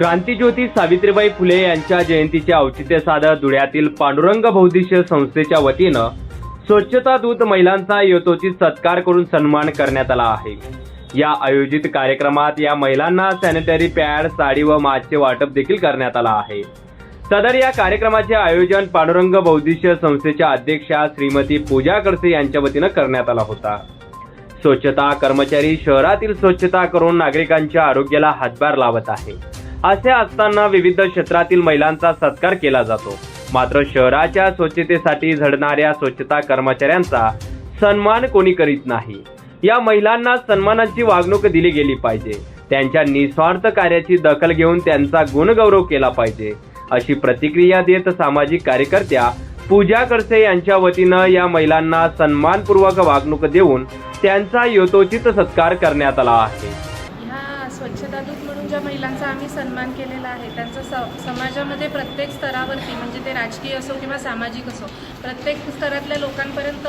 क्रांतीज्योती सावित्रीबाई फुले यांच्या जयंतीचे औचित्य साधत धुळ्यातील पांडुरंग बौद्धिश संस्थेच्या वतीनं स्वच्छता दूत महिलांचा यथोचित सत्कार करून सन्मान करण्यात आला आहे. या आयोजित कार्यक्रमात या महिलांना सॅनिटरी पॅड साडी व मास्कचे वाटप देखील करण्यात आला आहे. सदर या कार्यक्रमाचे आयोजन पांडुरंग बौद्धिश संस्थेच्या अध्यक्षा श्रीमती पूजा खडसे यांच्या वतीनं करण्यात आला होता. स्वच्छता कर्मचारी शहरातील स्वच्छता करून नागरिकांच्या आरोग्याला हातभार लावत आहे. असे असताना विविध क्षेत्रातील महिलांचा सत्कार केला जातो. मात्र शहराच्या स्वच्छतेसाठी झडणाऱ्या स्वच्छता कर्मचाऱ्यांचा सन्मान कोणी करीत नाही. या महिलांना सन्मानाची वागणूक दिली गेली पाहिजे. त्यांच्या निस्वार्थ कार्याची दखल घेऊन त्यांचा गुणगौरव केला पाहिजे. अशी प्रतिक्रिया देत सामाजिक कार्यकर्त्या पूजा करसे यांच्या वतीनं या महिलांना सन्मानपूर्वक वागणूक देऊन त्यांचा यथोचित सत्कार करण्यात आला आहे. म्हणून महिलांचा आम्ही सन्मान केलेला आहे. त्यांचा स समाजामध्ये प्रत्येक स्तरावरती म्हणजे ते राजकीय असो किंवा सामाजिक असो प्रत्येक स्तरातल्या लोकांपर्यंत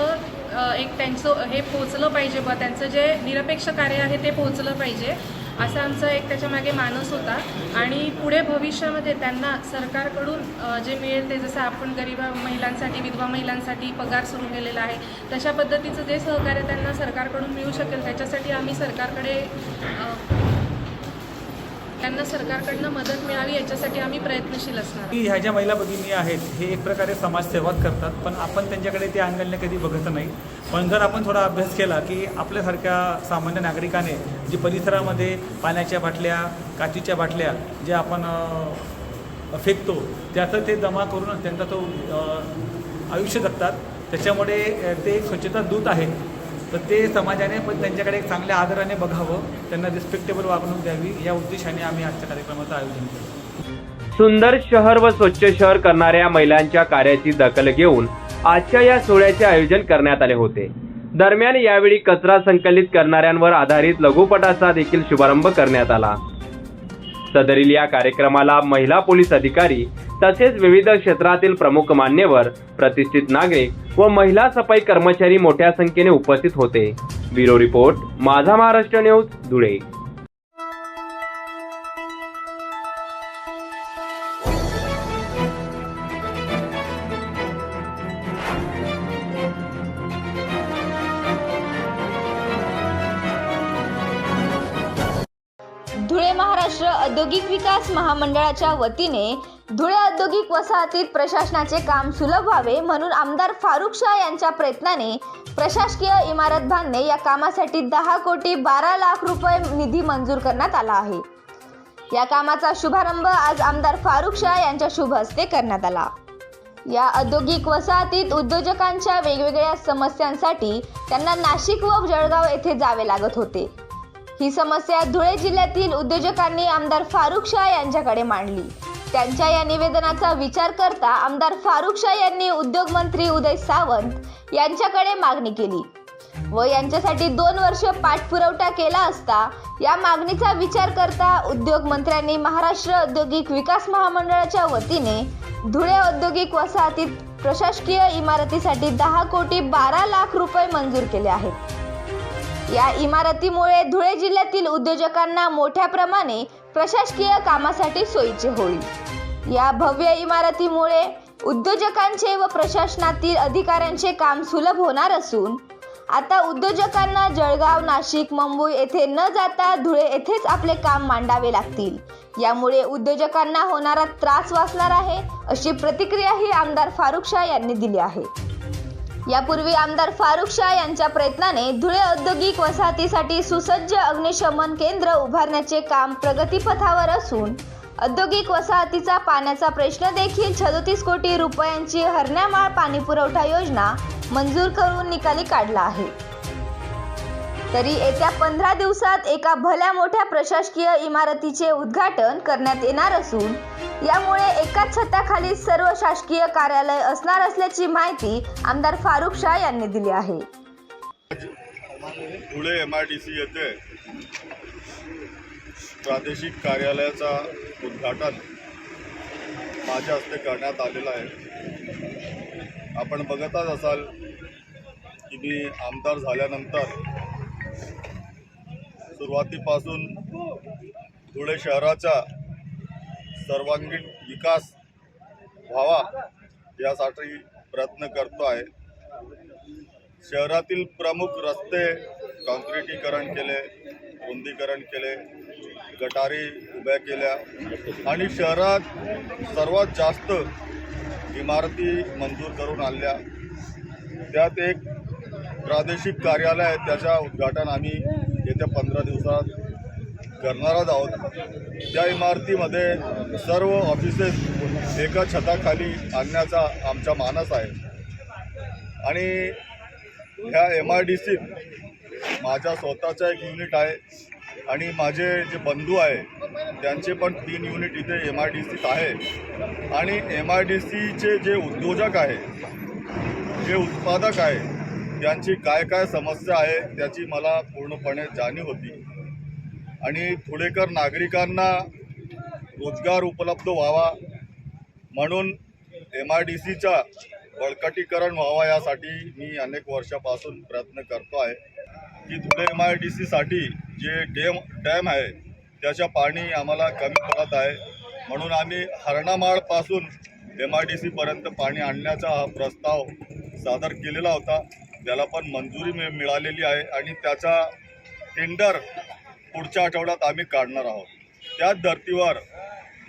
एक त्यांचं हे पोचलं पाहिजे बा त्यांचं जे निरपेक्ष कार्य आहे ते पोचलं पाहिजे असा आमचा एक त्याच्यामागे मानस होता. आणि पुढे भविष्यामध्ये त्यांना सरकारकडून जे मिळेल ते जसं आपण गरीब महिलांसाठी विधवा महिलांसाठी पगार सुरू केलेला आहे तशा पद्धतीचं जे सहकार्य त्यांना सरकारकडून मिळू शकेल त्याच्यासाठी आम्ही सरकारकडे त्यांना सरकारकडनं मदत मिळावी याच्यासाठी आम्ही प्रयत्नशील असणार. की ह्या ज्या महिला भगिनी आहेत हे एक प्रकारे समाजसेवाच करतात पण आपण त्यांच्याकडे ते अंगलने कधी बघत नाही. पण जर आपण थोडा अभ्यास केला की आपल्यासारख्या सामान्य नागरिकाने जे परिसरामध्ये पाण्याच्या बाटल्या काचीच्या बाटल्या जे आपण फेकतो त्याचं ते जमा करून त्यांचा तो आयुष्य जगतात. त्याच्यामुळे ते स्वच्छता दूत आहेत. तर ते समाजाने पण त्यांच्याकडे एक चांगल्या आदराने बघावं त्यांना रिस्पेक्टेबल वागणूक द्यावी या उद्देशाने आम्ही आजच्या कार्यक्रमाचं आयोजन केलं. सुंदर शहर व स्वच्छ शहर करणाऱ्या महिलांच्या कार्याची दखल घेऊन आजच्या या सोहळ्याचे आयोजन करण्यात आले होते. दरम्यान यावेळी कचरा संकलित करणाऱ्यांवर आधारित लघुपटाचा देखील शुभारंभ करण्यात आला. सदरील या कार्यक्रमाला महिला पोलीस अधिकारी तसेच विविध क्षेत्रातील प्रमुख मान्यवर प्रतिष्ठित नागरिक व महिला सफाई कर्मचारी मोठ्या संख्येने उपस्थित होते. ब्युरो रिपोर्ट माझा महाराष्ट्र न्यूज धुळे. धुळे मंडळाच्या वतीने धुळे औद्योगिक वसाहतीत प्रशासनाचे काम सुलभ व्हावे म्हणून आमदार फारुख शाह यांच्या प्रयत्नाने प्रशासकीय इमारत बांधणे या कामासाठी दहा कोटी बारा लाख रुपये निधी मंजूर करण्यात आला आहे. या कामाचा शुभारंभ आज आमदार फारुख शाह यांच्या शुभ हस्ते करण्यात आला. या औद्योगिक वसाहतीत उद्योजकांच्या वेगवेगळ्या समस्यांसाठी त्यांना नाशिक व जळगाव येथे जावे लागत होते. ही समस्या धुळे जिल्ह्यातील उद्योजकांनी आमदार फारुख शाह यांच्याकडे मांडली. त्यांच्या या निवेदनाचा विचार करता आमदार फारुख शाह यांनी उद्योगमंत्री उदय सावंत यांच्याकडे मागणी केली व यांच्यासाठी दोन वर्ष पाठपुरवठा केला असता या मागणीचा विचार करता उद्योग मंत्र्यांनी महाराष्ट्र औद्योगिक विकास महामंडळाच्या वतीने धुळे औद्योगिक वसाहतीत प्रशासकीय इमारतीसाठी दहा कोटी बारा लाख रुपये मंजूर केले आहेत. या इमारतीमुळे धुळे जिल्ह्यातील उद्योजकांना मोठ्या प्रमाणे प्रशासकीय कामासाठी सोयीचे होईल. या भव्य इमारतीमुळे उद्योजकांचे व प्रशासनातील अधिकाऱ्यांचे काम सुलभ होणार असून आता उद्योजकांना जळगाव नाशिक मुंबई येथे न जाता धुळे येथेच आपले काम मांडावे लागतील. यामुळे उद्योजकांना होणारा त्रास वाचणार आहे अशी प्रतिक्रियाही आमदार फारुख शाह यांनी दिली आहे. यापूर्वी आमदार फारुख शाह यांच्या प्रयत्नाने धुळे औद्योगिक वसाहतीसाठी सुसज्ज अग्निशमन केंद्र उभारण्याचे काम प्रगतीपथावर असून औद्योगिक वसाहतीचा पाण्याचा प्रश्न देखील छदोतीस कोटी रुपयांची हरण्यामाळ पाणी पुरवठा योजना मंजूर करून निकाली काढला आहे. तरी येत्या पंधरा दिवसात एका भल्या मोठ्या प्रशासकीय इमारतीचे उद्घाटन करण्यात येणार असून यामुळे एकाच छताखाली सर्व शासकीय कार्यालय असणार असल्याची माहिती आमदार फारुख शाह यांनी दिली आहे. Dhule M I D C येथे प्रादेशिक कार्यालयाचा उद्घाटन माझ्या हस्ते करण्यात आलेलं आहे. आपण बघतच असाल की मी आमदार झाल्यानंतर सुरुवातीपासून धुळे शहराचा सर्वांगीण विकास व्हावा यासाठी प्रयत्न करतो आहे. शहरातील प्रमुख रस्ते कॉन्क्रिटीकरण केले रुंदीकरण केले गटारी उभ्या केल्या आणि शहरात सर्वात जास्त इमारती मंजूर करून आणल्या. त्यात एक प्रादेशिक कार्यालय आहे त्याच्या उद्घाटन आम्ही येत्या पंधरा दिवसात करणारच आहोत. त्या इमारतीमध्ये सर्व ऑफिसेस एका छताखाली आणण्याचा आमचा मानस आहे. आणि ह्या एम आय डी सीत माझ्या स्वतःचा एक युनिट आहे आणि माझे जे बंधू आहे त्यांचे पण तीन युनिट इथे एम आय डी सीत आहे. आणि एम आय डी सीचे जे उद्योजक आहे जे उत्पादक आहे त्यांची काय काय समस्या आहे त्याची मला पूर्णपणे जाणीव होती. आणि थोडेकर नागरिकांना रोजगार उपलब्ध व्हावा म्हणून एम आय डी सीच्या बळकटीकरण व्हावा यासाठी मी अनेक वर्षापासून प्रयत्न करतो आहे. की धुळे एम आय डी सीसाठी जे डेम डॅम आहे त्याच्या पाणी आम्हाला कमी पडत आहे. म्हणून आम्ही हरणामाळपासून एम आय डी सीपर्यंत पाणी आणण्याचा हा प्रस्ताव सादर केलेला होता. ज्याला पण मंजुरी मिळालेली आहे आणि त्याचा टेंडर पुढच्या आठवड्यात आम्ही काढणार आहोत. त्याच धर्तीवर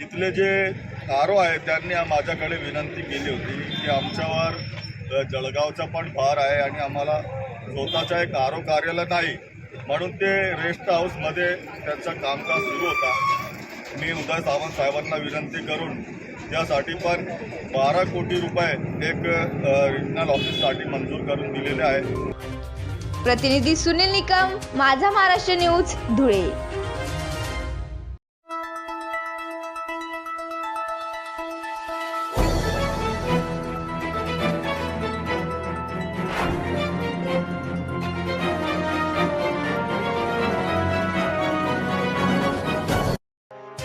इथले जे आरो आहे त्यांनी माझ्याकडे विनंती केली होती की आमच्यावर जळगावचा पण भार आहे आणि आम्हाला स्वतःचा एक आरो कार्यालय नाही. म्हणून ते रेस्ट हाऊसमध्ये त्यांचं कामकाज सुरू होता. मी उदय सावंत साहेबांना विनंती करून त्यासाठी पण बारा कोटी रुपये एक रिजनल ऑफिससाठी मंजूर करून दिलेले आहे प्रतिनिधी सुनील निकम माझा महाराष्ट्र न्यूज धुळे.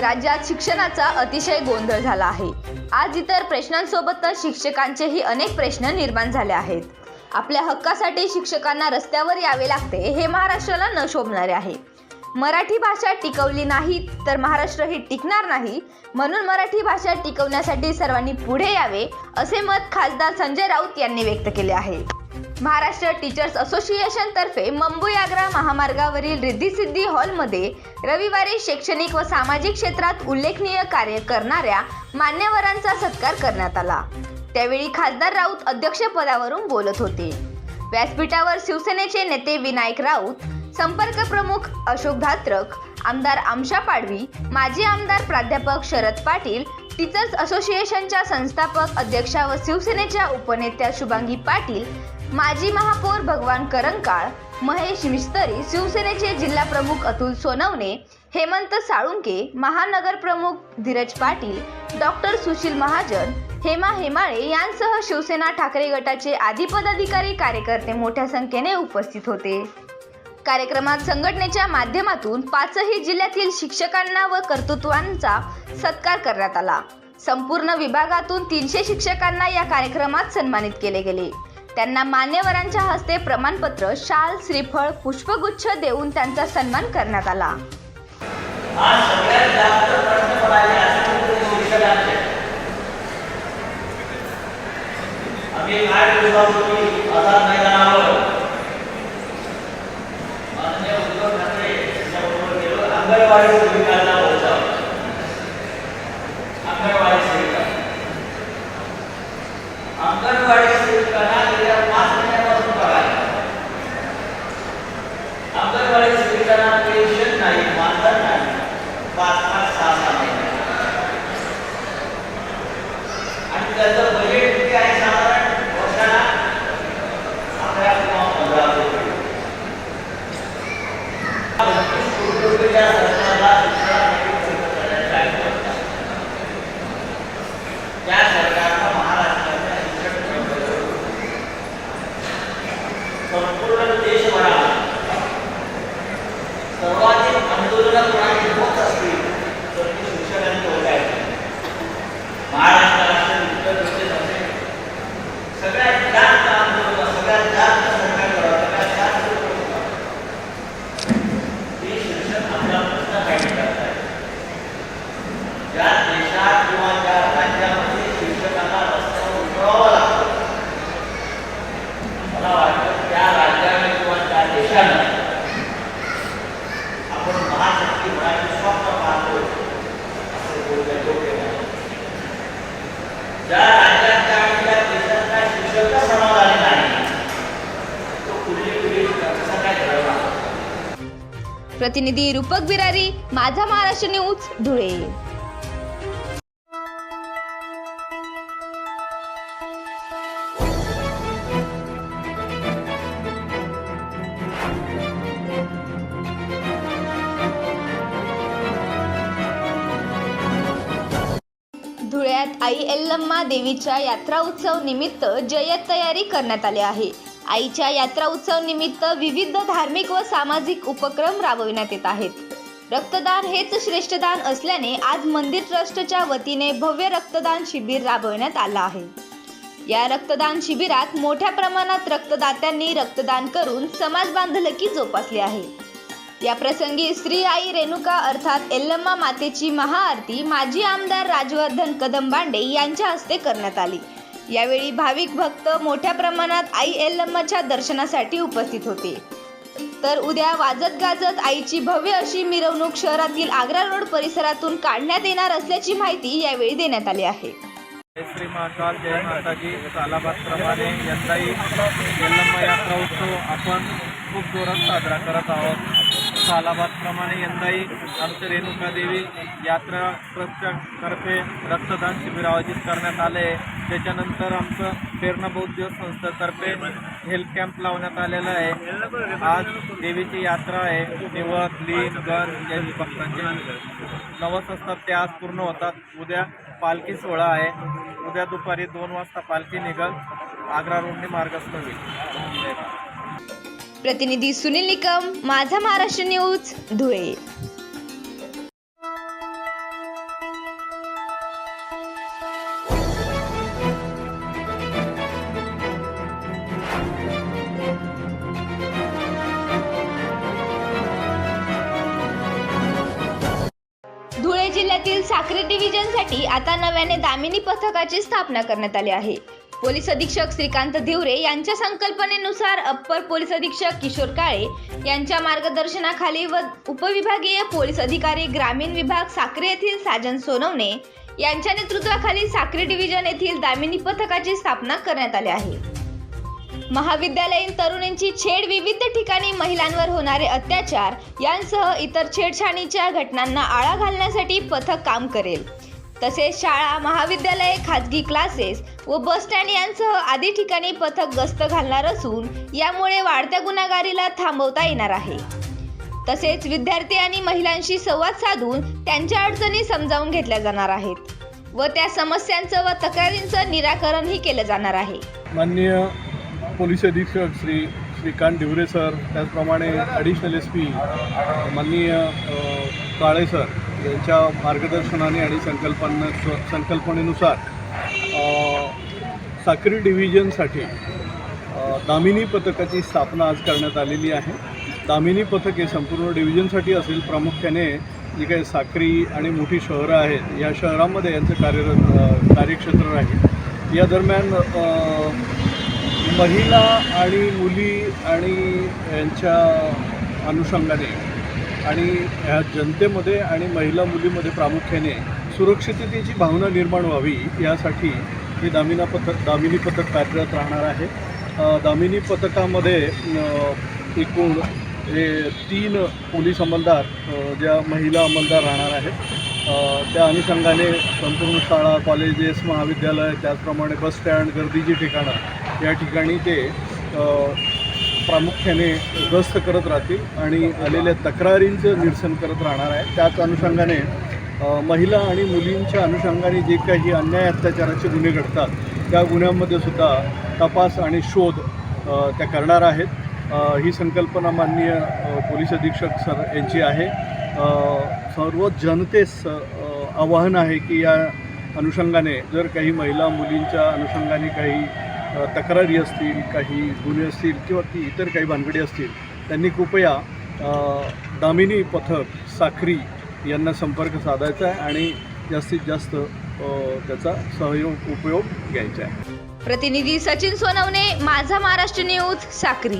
राज्यात शिक्षणाचा अतिशय गोंधळ झाला आहे. आज इतर प्रश्नांसोबतच शिक्षकांचेही अनेक प्रश्न निर्माण झाले आहेत. आपल्या हक्कासाठी शिक्षकांना रस्त्यावर यावे लागते हे महाराष्ट्राला न शोभणारे आहे. मराठी भाषा टिकवली नाही तर महाराष्ट्र हे टिकणार नाही. म्हणून मराठी भाषा टिकवण्यासाठी सर्वांनी पुढे यावे असे मत खासदार संजय राऊत यांनी व्यक्त केले आहे. महाराष्ट्र टीचर्स असोसिएशन तर्फे मुंबई आग्रा महामार्गावरील रिद्धी सिद्धी हॉलमध्ये रविवारी शैक्षणिक व सामाजिक क्षेत्रात उल्लेखनीय कार्य करणाऱ्या मान्यवरांचा सत्कार करण्यात आला. त्यावेळी खासदार राऊत अध्यक्षपदावरून बोलत होते. व्यासपीठावर शिवसेनेचे नेते विनायक राऊत संपर्क प्रमुख अशोक धात्रक आमदार आमशा पाडवी माजी आमदार प्राध्यापक शरद पाटील टीचर्स असोसिएशनच्या संस्थापक अध्यक्षा व शिवसेनेच्या उपनेत्या शुभांगी पाटील माजी महापौर भगवान करंकाळ महेश मिस्तरी शिवसेनेचे जिल्हा प्रमुख अतुल सोनवणे हेमंत साळुंके महानगर प्रमुख धीरज पाटील डॉक्टर सुशील महाजन हेमा हेमाळे यांसह शिवसेना ठाकरे गटाचे आदी पदाधिकारी कार्यकर्ते मोठ्या संख्येने उपस्थित होते. कार्यक्रमात संघटनेच्या माध्यमातून पाचही जिल्ह्यातील शिक्षकांना व कर्तृत्वांचा सत्कार करण्यात आला. संपूर्ण विभागातून तीनशे शिक्षकांना या कार्यक्रमात सन्मानित केले गेले. त्यांना मान्यवरांच्या हस्ते प्रमाणपत्र शाल श्रीफळ पुष्पगुच्छ देऊन त्यांचा सन्मान करण्यात आला. आज आम्ही आठ दिवसापूर्वी मैदानावर माननीय उद्धव ठाकरे यांच्याबरोबर गेलो अंगणवाडी सेविकांना पोहोचावं अंगणवाडी सेविका. अंगणवाडी सेविकांना సంపూర్ణ దేశమరా సర్వాధిక అందులో ప్రాణి प्रतिनिधी रूपक बिरारी माझा महाराष्ट्र न्यूज धुळे. धुळ्यात आई एल्लम्मा देवीच्या यात्रा उत्सव निमित्त जय्यत तयारी करण्यात आली आहे. आईच्या यात्रा उत्सव निमित्त विविध धार्मिक व सामाजिक उपक्रम राबविण्यात येत आहेत. रक्तदान हेच श्रेष्ठदान असल्याने आज मंदिर ट्रस्टच्या वतीने भव्य रक्तदान शिबिर राबविण्यात आलं आहे. या रक्तदान शिबिरात मोठ्या प्रमाणात रक्तदात्यांनी रक्तदान करून समाज बांधलकी जोपासली आहे. या प्रसंगी श्री आई रेणुका अर्थात एल्लम्मा मातेची महाआरती माजी आमदार राजवर्धन कदमबांडे यांच्या हस्ते करण्यात आली. यावेळी भाविक भक्त मोठ्या प्रमाणात आई एल्लम्माच्या दर्शनासाठी उपस्थित होते. तर उद्या वाजत गाजत आईची भव्य अशी मिरवणूक शहरातील आग्रा रोड परिसरातून काढण्यात येणार असल्याची माहिती यावेळी देण्यात आली आहे. श्री महाकाल जय माताजी. सालाबादप्रमाणे यंदाही यात्रा उत्सव आपण खूप जोरात साजरा करत आहोत. सालाबादप्रमाणे यंदाही आमच्या रेणुकादेवी यात्रा ट्रस्टच्या तर्फे रक्तदान शिबिर आयोजित करण्यात आले आहे. त्याच्यानंतर आमचं प्रेरणा बौद्ध संस्थेतर्फे हेल्थ कॅम्प लावण्यात आलेला आहे. आज देवीची यात्रा आहे. निवत लीन गण या भक्तांचे नवस असतात ते आज पूर्ण होतात. उद्या पालखी सोहळा आहे. उद्या दुपारी दोन वाजता पालखी निघल. आग्रा रोडने मार्गस्थ होईल. प्रतिनिधी सुनील निकम माझा महाराष्ट्र न्यूज धुळे. धुळे जिल्ह्यातील साक्री डिव्हिजनसाठी आता नव्याने दामिनी पथकाची स्थापना करण्यात आली आहे. पोलीस अधीक्षक श्रीकांत धिवरे यांच्या संकल्पनेनुसार अप्पर पोलीस अधीक्षक किशोर काळे यांच्या मार्गदर्शनाखाली व उपविभागीय पोलीस अधिकारी ग्रामीण विभाग साक्री येथील साजन सोनवणे यांच्या नेतृत्वाखाली साक्री डिव्हिजन येथील दामिनी पथकाची स्थापना करण्यात आली आहे. महाविद्यालयीन तरुणींची छेड विविध ठिकाणी महिलांवर होणारे अत्याचार यांसह इतर छेडछाडीच्या घटनांना आळा घालण्यासाठी पथक काम करेल. तसेच शाळा महाविद्यालये खाजगी क्लासेस व बस स्टँड यांसह आदी ठिकाणी पथक गस्त घालणार असून यामुळे वाढत्या गुन्हेगारीला थांबवता येणार आहे. तसेच विद्यार्थी आणि महिलांशी संवाद साधून त्यांच्या अडचणी समजावून घेतल्या जाणार आहेत व त्या समस्यांचं व तक्रारींचं निराकरणही केलं जाणार आहे. माननीय पोलीस अधीक्षक श्री श्रीकांत ढिवरे सर त्याचप्रमाणे ॲडिशनल एस पी माननीय काळे सर त्यांच्या मार्गदर्शनाने आणि संकल्पना संकल्पनेनुसार साखरी साक्री डिव्हिजनसाठी दामिनी पथकाची स्थापना आज करण्यात आलेली आहे. दामिनी पथक हे संपूर्ण डिव्हिजनसाठी असेल. प्रामुख्याने जी काही साक्री आणि मोठी शहरं आहेत या शहरामध्ये यांचं कार्यरत कार्यक्षेत्र राहील या दरम्यान महिला आणि मुली आणि यांच्या अनुषंगाने आणि ह्या जनतेमध्ये आणि महिला मुलीमध्ये प्रामुख्याने सुरक्षिततेची भावना निर्माण व्हावी यासाठी हे दामिना पथक दामिनी पथक कार्यरत राहणार आहे. दामिनी पथकामध्ये एकूण हे तीन पोलीस अंमलदार ज्या महिला अंमलदार राहणार आहेत. त्या अनुषंगाने संपूर्ण शाळा कॉलेजेस महाविद्यालय त्याचप्रमाणे बसस्टँड गर्दीची ठिकाणं या ठिकाणी ते प्रामुख्याने गस्त करत राहतील आणि आलेल्या तक्रारींचं निरसन करत राहणार आहे. त्याच अनुषंगाने महिला आणि मुलींच्या अनुषंगाने जे काही अन्याय अत्याचाराचे गुन्हे घडतात त्या गुन्ह्यांमध्ये सुद्धा तपास आणि शोध त्या करणार आहेत. ही संकल्पना माननीय पोलीस अधीक्षक सर यांची आहे. सर्व जनतेस आवाहन आहे की या अनुषंगाने जर काही महिला मुलींच्या अनुषंगाने काही तक्रारी असतील काही गुन्हे असतील किंवा ती इतर काही भानगडी असतील त्यांनी कृपया दामिनी पथक साखरी यांना संपर्क साधायचा आहे आणि जास्तीत जास्त त्याचा सहयोग उपयोग घ्यायचा आहे. प्रतिनिधी सचिन सोनवणे माझा महाराष्ट्र न्यूज साखरी.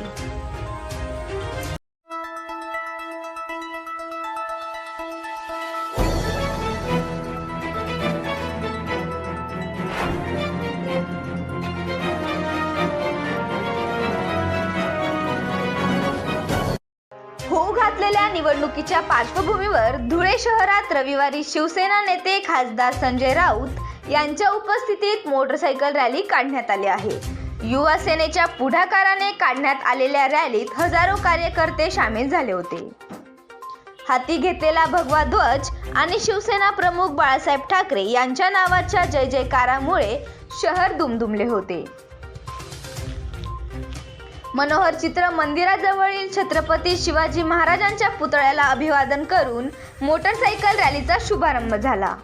घातलेल्या निवडणुकीच्या पार्श्वभूमीवर धुळे शहरात रविवारी शिवसेना नेते खासदार संजय राऊत यांच्या उपस्थितीत मोटरसायकल रॅली काढण्यात आली आहे. युवा सेनेच्या पुढाकाराने काढण्यात आलेल्या रॅलीत हजारो कार्यकर्ते सामील झाले होते. हाती घेतलेला भगवा ध्वज आणि शिवसेना प्रमुख बाळासाहेब ठाकरे यांच्या नावाच्या जय जयकारामुळे शहर दुमदुमले होते. मनोहर चित्र मंदिराजवळील छत्रपती शिवाजी महाराजांच्या पुतळ्याला अभिवादन करून मोटरसायकल रॅलीचा शुभारंभ झाला.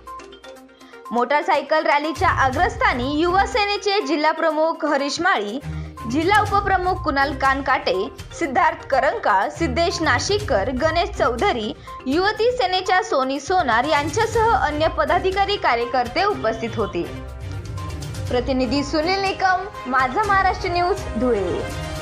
मोटरसायकल रॅलीच्या अग्रस्थानी युवासेनेचे जिल्हाप्रमुख जिल्हा प्रमुख हरीश माळी जिल्हा उपप्रमुख कुणाल कानकाटे सिद्धार्थ करंकाळ सिद्धेश नाशिककर गणेश चौधरी युवती सेनेच्या सोनी सोनार यांच्यासह अन्य पदाधिकारी कार्यकर्ते उपस्थित होते. प्रतिनिधी सुनील निकम माझा महाराष्ट्र न्यूज धुळे.